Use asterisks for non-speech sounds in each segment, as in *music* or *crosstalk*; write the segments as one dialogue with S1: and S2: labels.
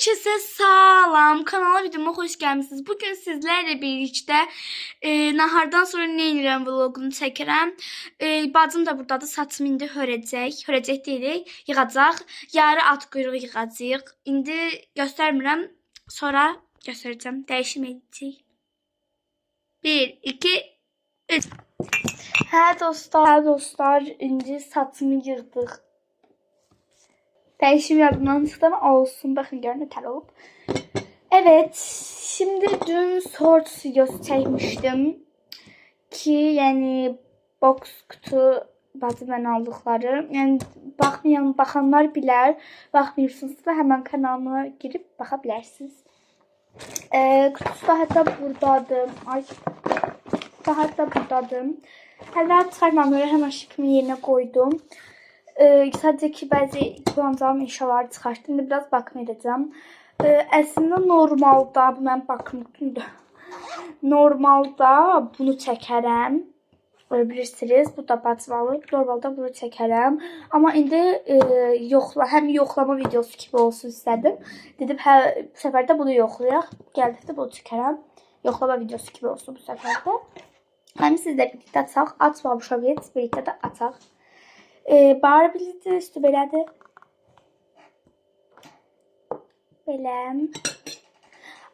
S1: Herkese salam. Kanala videoma hoş gelmişsiniz. Bugün sizlerle birlikte e, nahardan sonra ne edirəm vlogunu çəkirəm. E, bacım da buradadır. Saçım indi hörəcək. Hörəcək deyilik. Yığacaq. Yarı at quyruğu yığacaq. İndi göstərmirəm. Sonra göstərəcəm. Dəyişim edəcək. 1 2 3 Hə dostlar, hə dostlar, indi saçımı yığdıq. Değişim çıktı ama olsun. Bakın görün yeter olup. Evet. Şimdi dün short videosu çekmiştim. Ki yani box kutu bazıdan aldıkları. Yani bakmayan bakanlar bilir. Bakmıyorsunuz da hemen kanalıma girip bakabilirsiniz. Ee, kutusu da hatta buradadır. Ay. Da hatta buradadır. Hala çıkarmam böyle hemen şıkkımı yerine koydum. Ee, sadece bəzi kullanacağım inşaları çıxartdım. İndi biraz bakım edəcəm. Ee, əslində normalda bu mənim bakım kutumdur. Normalda bunu çəkərəm. Bilirsiniz. Bu da bacıvalı. Normalda bunu çəkərəm. Amma indi e, yoxla, həm yoxlama videosu kimi olsun istədim. Dedim hə bu səfər də bunu yoxlayaq. Gəldikdə bunu çəkərəm. Yoxlama videosu kimi olsun bu səfər də. Həm sizlə birlikdə açaq. Açmamış olmayız. Birlikdə də açaq. Ee, bağırabilirdi üstü belədir. Belə.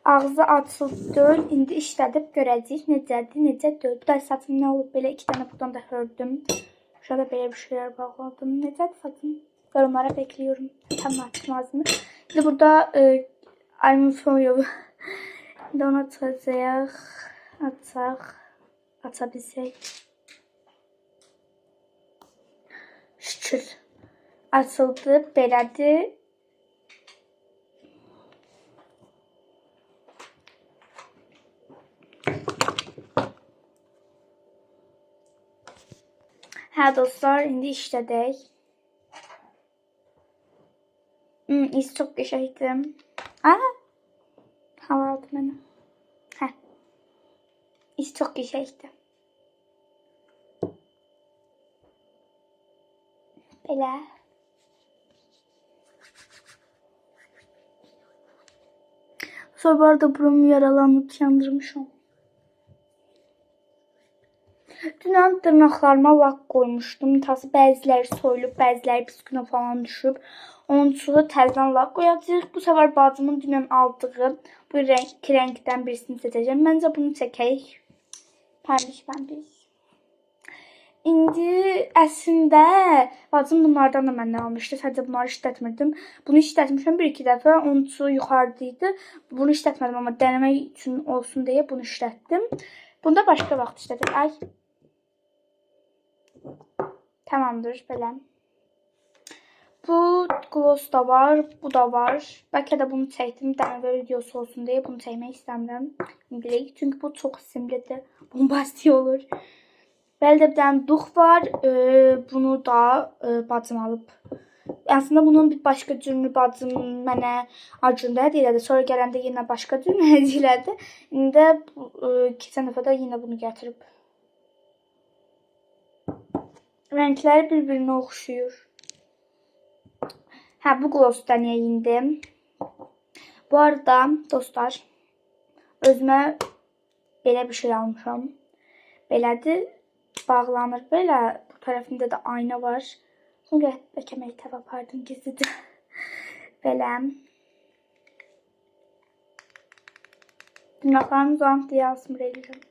S1: Ağzı açıldı. İndi işlədib görəcəyik necədir, necə deyil. Bu da saçım nə olub belə iki dənə buradan da hördüm. Şurada belə bir şeyler bağladım. Necədir saçım? Yorumlara bekliyorum. Tam açtım ağzımı. Şimdi burada e, ayımın soyu. Şimdi onu açacağıq. Açaq. Açabilsək. Şükür. Açıldı. Belədir. Hə dostlar, indi işlədək. Hmm, iz çox qəşəngdir. Aa! Hava aldı mənə. Hə. İz çox qəşəngdir. Belə. Sonra bu arada buramı yaralanıp yandırmışım. Dünən dırnaqlarıma lak qoymuşdum. Tası bəziləri soyulub, bəziləri pis günə falan düşüb. Onun üçün də təzədən lak qoyacağıq. Bu səfər bacımın dünən aldığı bu renk, iki rəngdən birisini seçəcəm. Məncə bunu çəkək. Pərmiş pərmiş. İndi əslində bacım bunlardan da məndən almışdı. Sadəcə bunları işlətmirdim. Bunu işlətmişəm bir-iki dəfə. Onun üçün yuxarıda idi. Bunu işlətmədim amma denəmək üçün olsun deyə bunu işlətdim. Bunu da başqa vaxt işlətdim. Ay. Tamamdır belə. Bu gloss da var, bu da var. Bəlkə də bunu çəkdim, dənə videosu olsun deyə bunu çəkmək istəmirəm. İndilik. Çünki bu çox simlidir. Bombastik olur. Belə də bir dənə dux var. Ee, bunu da e, bacım alıb. Aslında bunun bir başqa cürünü bacım mənə acında elədi. Sonra gələndə yenə başqa cürünü *laughs* elədi. İndi e, keçən dəfə də yenə bunu gətirib. Renkləri bir-birinə oxşuyur. Hə, bu glossdan yeyindim. Bu arada dostlar, özümə belə bir şey almışam. Belədir, bağlanır belə. Bu tərəfində də ayna var. Sonra bəlkə məktəb apardım gizlidə. *laughs* belə. Dırnaqlarımı uzanıb deyə asmır eləyirəm.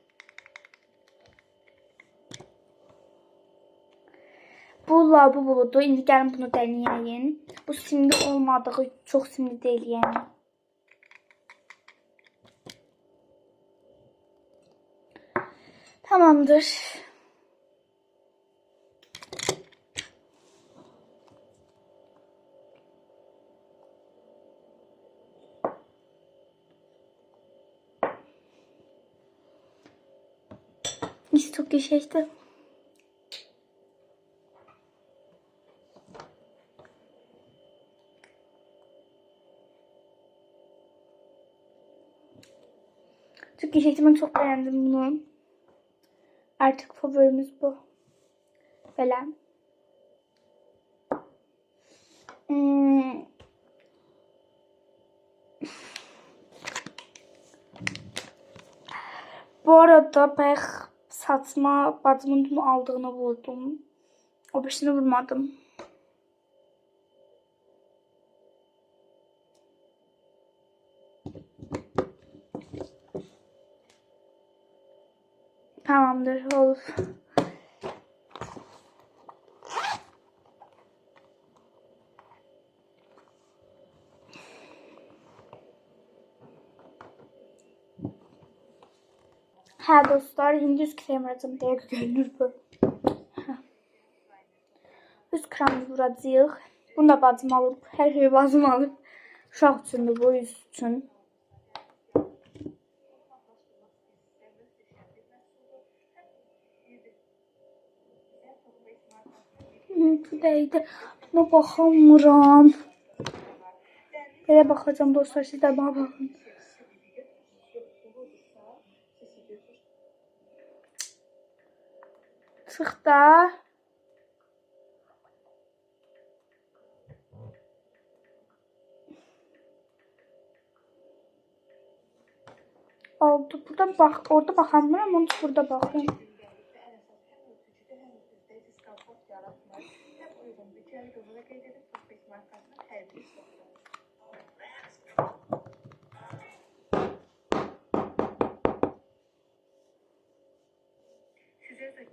S1: Bu labu buludu. İndi gəlin bunu denəyəyin. Bu simli olmadığı çox simli deyil yəni. Tamamdır. Nicht so Geschichte. Türk Geschichte çok beğendim bunu. Artık favorimiz bu. Falan. Hmm. Bu arada pek saçma bacımın dün aldığını vurdum. O birisini vurmadım. Tamamdır olur. Hə dostlar, indi üz krem vuracağım deyə görünür bu. Hə. Üz kremini vuracağıq. Bunu da bacım alıb, hər şey bacım alıb. Uşaq üçündür bu, üz üçün. Değdi. Buna baxamıram. Belə baxacağım dostlar, siz də bana baxın. Çıx da. Oldu. Burada bax, orada baxamıram, onu burada baxıyorum.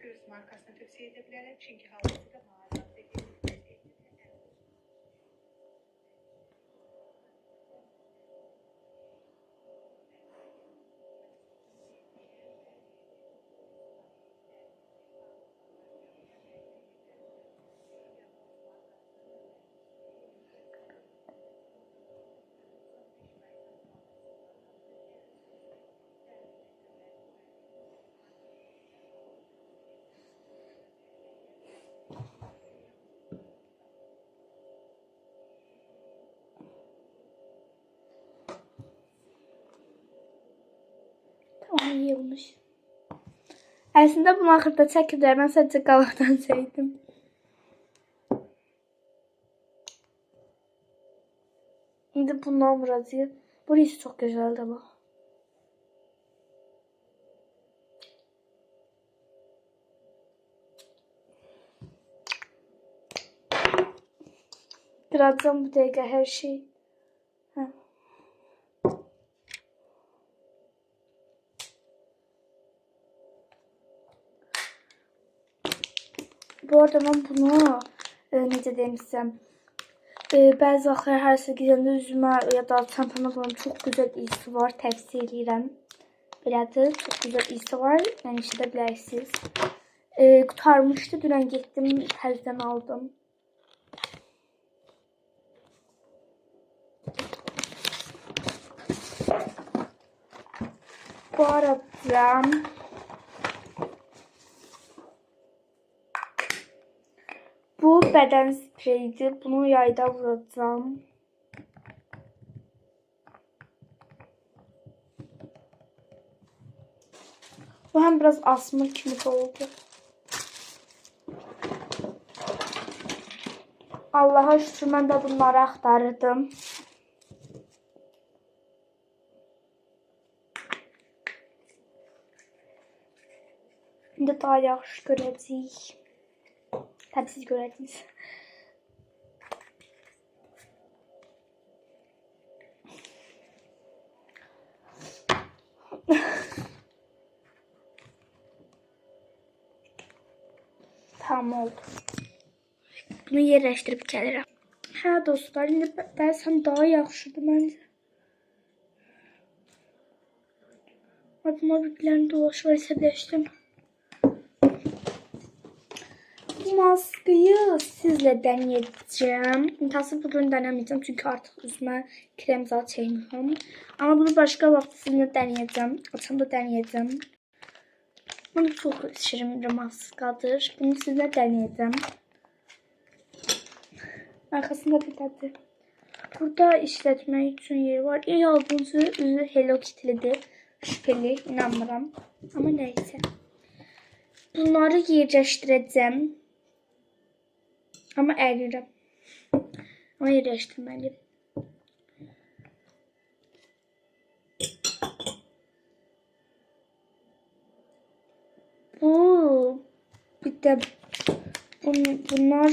S2: Göz markasını tövsiyə edə bilərəm, çünki hal-hazırda mağazamda
S1: Olmuş. Əslində bunu axırda çəkiblər. Mən sadəcə qabaqdan çəkdim. İndi bundan vuracağıq. Burası çox gözəldir bu. Qıracağım bu dəqiqə hər şey. Hə. Bu arada ben bunu e, necə sizə e, bəzi vaxtlar harasa gedəndə üzümə ya da çantama falan çox gözəl iyisi var. Tövsiyə edirəm. Belədir. Çox gözəl iyisi var. Yəni işlədə bilərsiniz. E, qutarmışdı. Dünən getdim, təzədən aldım. Bu arada Bu bədən spreyidir. Bunu yayda vuracağım. Bu həm biraz asma kimi oldu. Allaha şükür mən də bunları axtarırdım. İndi daha yaxşı görəcəyik. Tabii siz görədiniz. tamam oldu. Bunu yerləşdirib gəlirəm. Hə dostlar, indi bə- bəzən daha yaxşıdır məncə. Ay bunlar bir-birlərini dolaşır əsəbləşdim. Bu maskıyı sizlə deneyeceğim. İmkansız bugün denemeyeceğim çünkü artık üzüme krem zaten. Ama bunu başka vakit sizinle deneyeceğim. Açanda deneyeceğim. Bunu çok şirin bir maskadır. Bunu sizinle deneyeceğim. Arkasında bir tadı. Burada işletmek için yeri var. İyi olduğunuzu üzü Hello Kitty'lidir. Şüpheli, inanmıram. Ama neyse. Bunları yerləşdirəcəm. Ama ərirəm. Ama yerləşdirməliyim. bu bir de bun- bunlar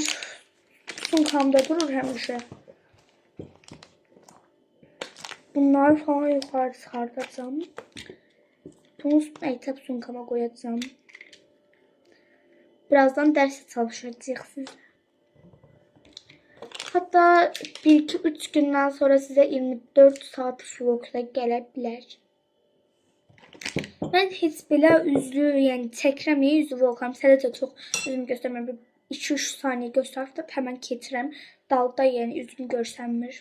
S1: sunkamda durur həmişə. Bunları falan yukarı çıkartacağım. Bunu mektep sunkama koyacağım. Birazdan ders çalışacağız siz. Hatta 1-2-3 gündən sonra sizə 24 saat vlogla gələ bilər. Mən heç belə üzlü, yəni çəkirəm, üzlü vlogam. Sadəcə çox üzümü göstərmirəm. Bir 2-3 saniyə göstərib də həmən keçirəm. Dalda yəni üzümü görsənmir.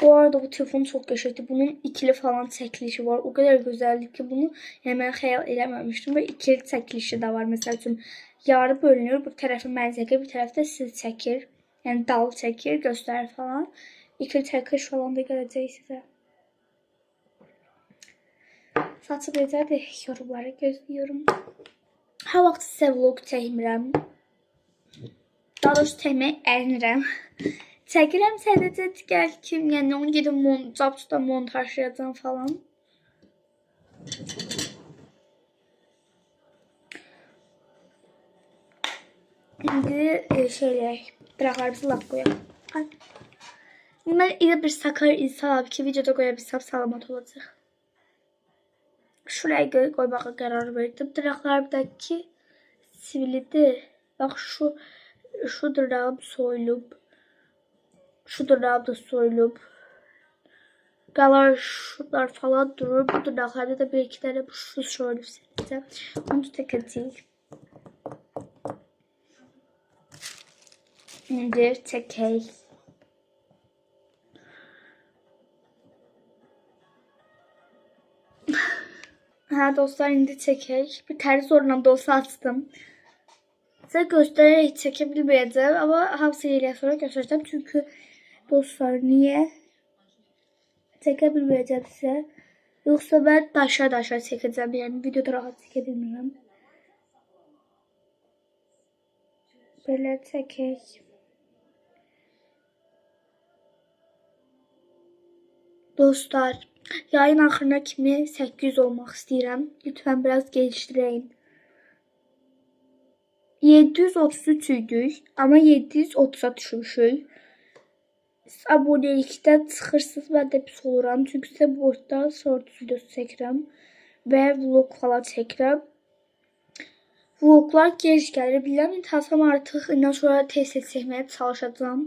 S1: Bu arada bu telefon çok geçti. Bunun ikili falan çəkilişi var. O kadar güzeldi ki bunu yəni mən xəyal eləməmişdim. Ve ikili çəkilişi de var. Mesela üçün yarı bölünür. Bir tərəfi mən çəkir, bir tərəfi də siz çəkir. Yəni dal çəkir, göstərir falan. İkili çəkiliş falan da gələcək sizə. Saçı necədir? Yorumları gözləyiyorum. Hər vaxt sizə vlog çəkmirəm. Daha doğrusu çəkməyə ərinirəm. Çəkirəm sadəcə gəl kim, yəni onu gedib mon capçuda falan. İndi e, Ay. İndi mən elə bir sakar insan abi ki, videoda qoya bilsəm salamat olacaq. Şuraya qoy qoymağa qərar verdim. Dıraqlardakı sivilidir. Bax şu şu dırağım soyulub. Şu dırnağım da soyulup. Galar şunlar falan durur. Bu dırnaklarda da bir iki tane şu soyulup sileceğim. Onu da tek değil. İndir çekey. ha dostlar indi çekey. Bir tane zorla da olsa açtım. Size göstererek çekebilmeyeceğim ama hamsiyle sonra göstereceğim çünkü dostlar niye çekebilmeyeceğim size. Yoksa ben daşa daşa çekeceğim yani videoda rahat çekebilmiyorum. Böyle çekek. Dostlar, yayın axırına kimi 800 olmaq istəyirəm. Lütfən biraz geliştirəyin. 733 idik, amma 730-a düşmüşük. Siz abonelikdə çıxırsınız, mən də pis oluram. Çünki sizə burada short videosu çəkirəm və vlog falan çəkirəm. Vloglar gec gəlir. Bilirəm, intasam artıq indən sonra tez-tez çəkməyə çalışacağam.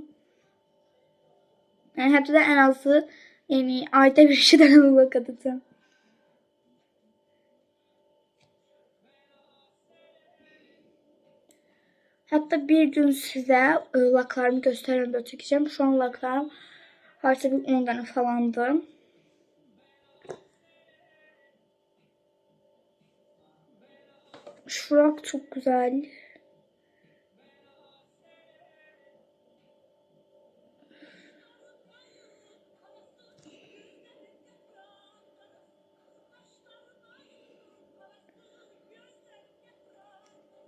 S1: Yəni həftədə ən azı, yəni ayda bir dənə vlog atacağam. Hatta bir gün size e, laklarımı göstereyim de çekeceğim. Şu an laklarım artık bir 10 tane falandı. Şurak çok güzel.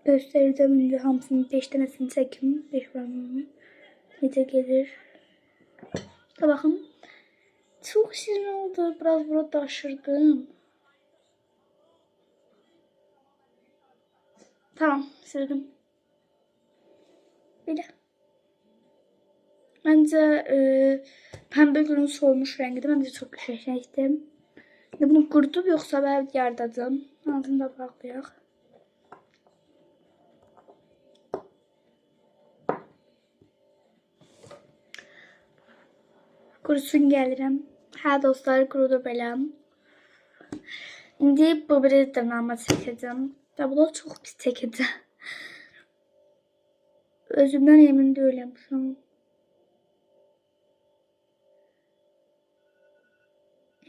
S1: Göstereceğim önce hamsinin 5 tanesini çekim. 5 parmağımı. Necə gelir. İşte bakın. Çok şirin oldu. Biraz burada aşırdım. Tamam sildim. Böyle. Bence e, pembe gülün solmuş rengi de bence çok şeşektim. Bunu kurudum yoksa ben yardadım. Altında baklayaq. Kurusun gəlirəm. Hə dostlar, qurudu beləm. İndi bu biri dırnağıma çəkəcəm. Və bu da çox pis çəkəcəm. Özümdən emin deyiləm şu an.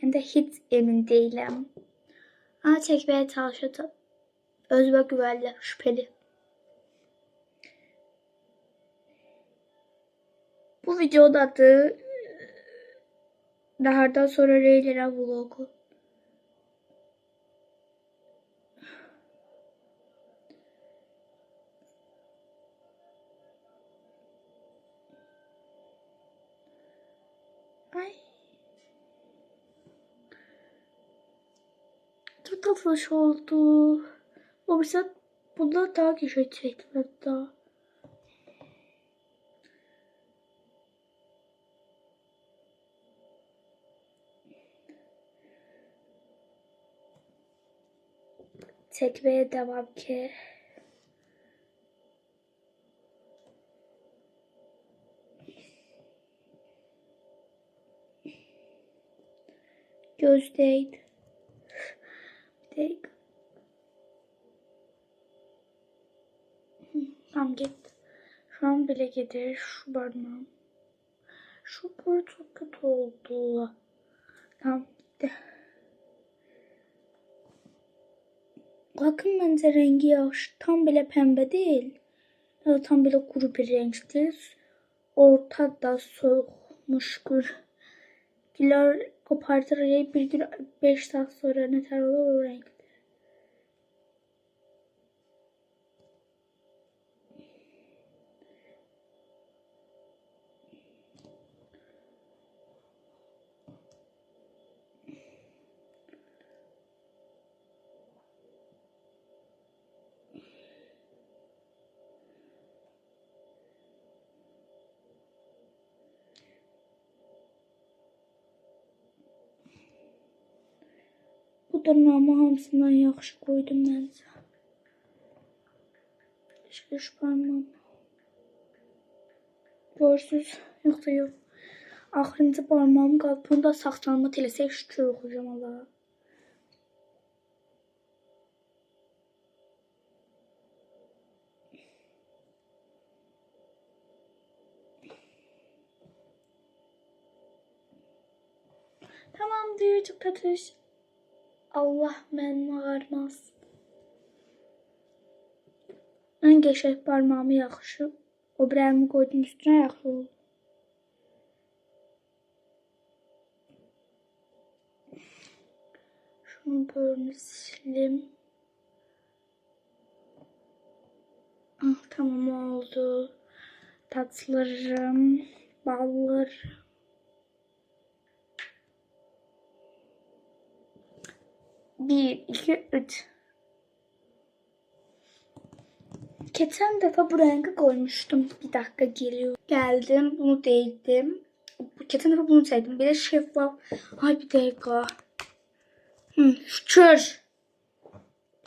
S1: Hem də heç emin deyiləm. Amma çəkməyə çalışacağım. Özümə güvənlə, şübhəli. Bu videonun adı Nahardan sonra Reylera vlogu. Ay. Çok tatlış oldu. O birisi bunda daha geçecek çekmedi daha. Çekmeye devam ki. Gözdeydi. Bir dakika. Tamam gitti. Şu an bile gider şu parmağım. Şu böyle çok kötü oldu. Tamam gitti. Bakın bence rengi yaş. Tam bile pembe değil. Ya da tam bile kuru bir renktir. Ortada soğukmuş gür. Giler kopartır bir gün 5 saat sonra ne olur o renk. Bu dırnağımı hamısından yaxşı koydum məncə. Keşke şu parmağım. Görürsünüz. Yoxsa yox. Axırıncı parmağım qaldı. Bunu da saxlanma telesə şükür oxuyacağım Allaha. Tamamdır. Çok tatış. Allah mənim ağarmaz. Ən qəşəng barmağımı yaxşı. O birəyimi qoydum üstünə yaxşı. Şunu böyle silim. Ah, tamam oldu. Tatlarım, ballarım. Bir, iki, üç. Geçen defa bu rengi koymuştum. Bir dakika geliyor. Geldim bunu değdim. Geçen defa bunu sevdim. Bir de şeffaf. Ay bir dakika. Hı, şükür.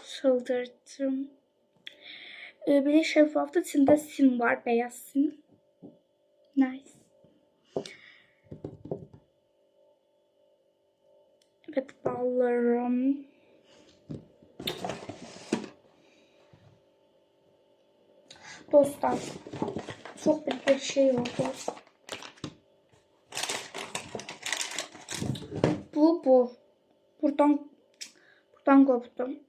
S1: Çıldırdım. Ee, bir de şeffaftı. İçinde sim var. Beyaz sim. Nice. Evet ballarım. Dostlar çok büyük bir şey oldu. Bu bu. Buradan buradan koptum.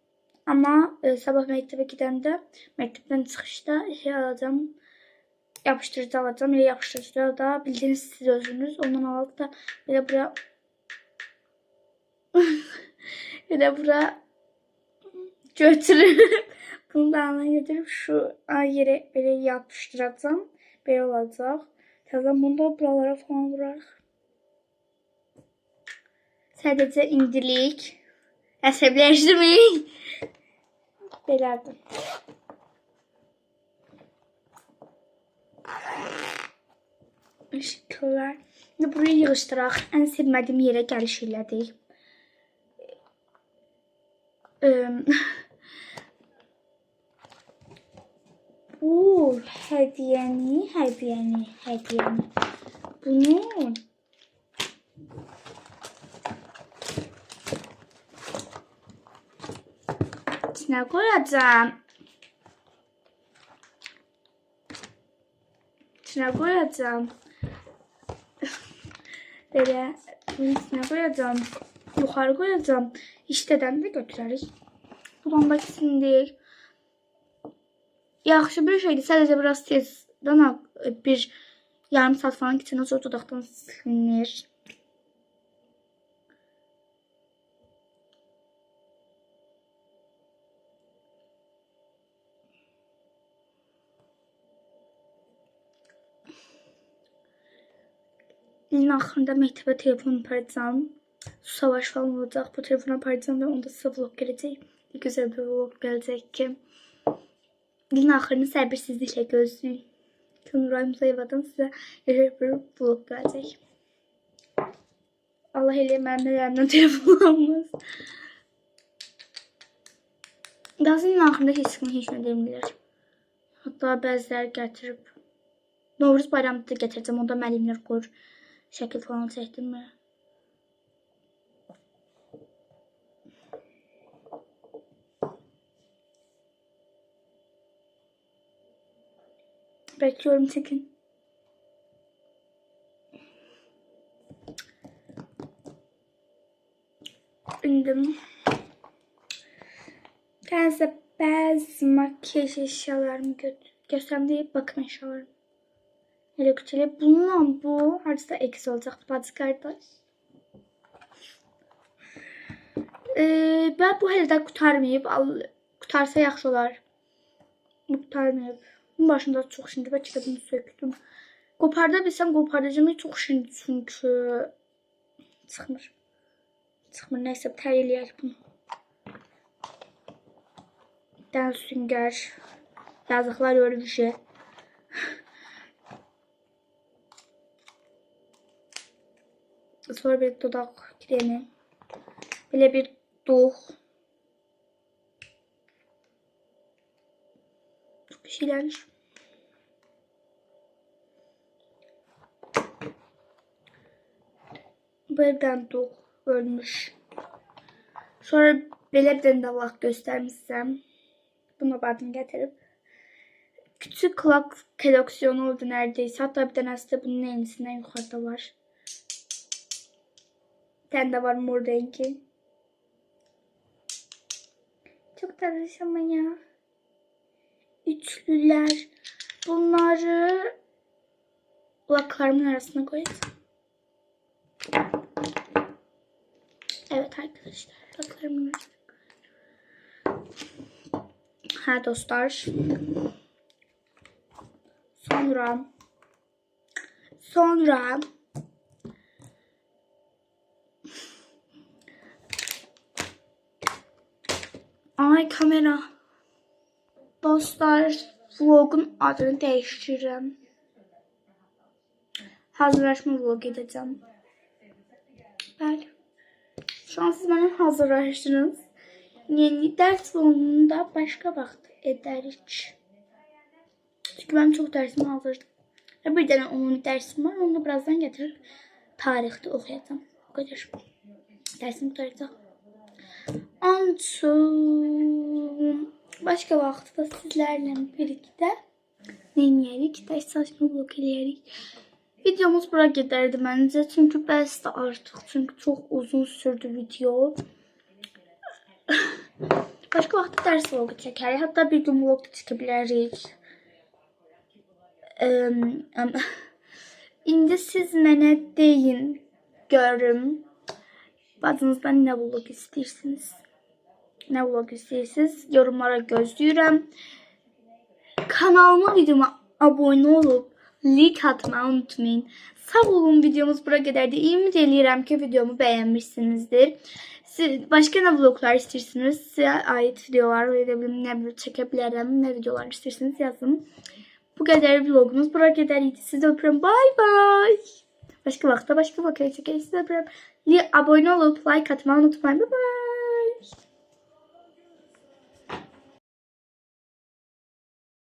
S1: Ama e, sabah mektebe gidəndə məktəbdən çıxışda şey alacağım. Yapıştırıcı alacağım. Ya yapıştırıcı da bildiğiniz siz özünüz. Ondan alıp da böyle buraya *laughs* bir de bura götürüp bunu da alana götürüp şu yere böyle yapıştıracağım. Böyle olacak. Zaten bunu da buralara falan vurar. Sadece indilik. Əsəbləşdirməyin. *laughs* Belədir. Teşekkürler. Şimdi burayı yığıştıraq. En sevmediğim yere gəliş elədik. Eee, Bu hediyeni, hediyeni, hediyeni. Bunu içine koyacağım. İçine koyacağım. Böyle bunun. Yukarı koyacağım. İşteden de götüreriz. Buradan da kesinlik. Yaxşı bir şeydir. Sadəcə biraz tezdən ak- bir yarım saat falan keçəndən sonra dodaqdan silinir. İlin axırında məktəbə telefon aparacağım. Savaş falan olacaq. Bu telefonu aparacağım və onda sizə vlog gələcək. güzel bir vlog gelecek ki. Yılın axırını səbirsizliklə gözləyin. Nuray Musayevadan sizə yaxşı bir vlog gələcək. Allah eləyə mənim əlimdən telefon almaz. Yazın ilin axırında heç kim heç nə deməyir. Hatta bəziləri gətirib Novruz bayramında da gətirəcəm. Onda müəllimlər qoyur. Şəkil falan çəkdirmir. Bekliyorum çekin. İndim. Ben size bazı makyaj eşyalarımı gö göstereyim diye bakım eşyalarım. Hele küçüle bununla bu harcıda eksi olacak bacı kardeş. Ee, ben bu hələ də qutarmayıb. Qutarsa yaxşı olar. Bu qutarmayıb. Başında çox şimdi bəlkə də bunu söktüm. Qoparda bilsəm qopardacağım çox şimdi çünki çıxmır. Çıxmır. Nəysə təyin eləyək bunu. Dən süngər. Yazıqlar örgüşü. Sonra bir dudak kremi. Böyle bir duh. Çok şeyler. Buradan duh ölmüş. Sonra belə bir dənə də vaxt göstərmişsəm. Buna badını gətirib. Küçük kulak koleksiyonu oldu neredeyse. Hatta bir tanesi de bunun en iyisinden yukarıda var. Bir de var mor rengi. Çok tatlı ama ya. Üçlüler. Bunları kulaklarımın arasına koyacağım. Evet arkadaşlar. Kulaklarımın arasına Ha dostlar. Sonra sonra Ay kamera. Dostlar vlogun adını değiştireceğim. Hazırlaşma vlog edeceğim. Bəli. Şu an siz mənə hazırlaşdınız. Yeni dərs vlogunda başqa vaxt edərik. Çünki mənim çox dərsim hazırdır. Və bir dənə ümumi dərsim var. Onu da birazdan gətirib tarixdə oxuyacağam. O qədər. Dərsim qutaracaq. Ançum. Başqa vaxtda sizlərlə birlikdə neyləyirik? Dərs çalışma blok eləyərik. Videomuz bura gedərdi məncə. Çünki bəzi də artıq. Çünki çox uzun sürdü video. *laughs* Başqa vaxtda dərs vlogu çəkərik. Hətta bir gün vlog da çəkə *laughs* İndi siz mənə deyin, görüm. Bacınızdan nə vlog istəyirsiniz? Nə vlog istəyirsiniz? Yorumlara gözləyirəm. Kanalıma videoma abunə olub like atmayı unutmayın. Sağ olun videomuz bura qədərdir. Ümid eləyirəm ki videomu bəyənmişsinizdir. Siz başqa nə vloglar istəyirsiniz? Sizə aid videolar nə bilim çəkə bilərəm. Nə videolar istəyirsiniz yazın. Bu qədər vlogumuz bura qədər idi. Sizi öpürəm. Bay bay. Başqa vaxtda başqa vloglar çəkək. Sizi öpürəm. Li- Abunə olub like atmayı unutmayın. Bay bay.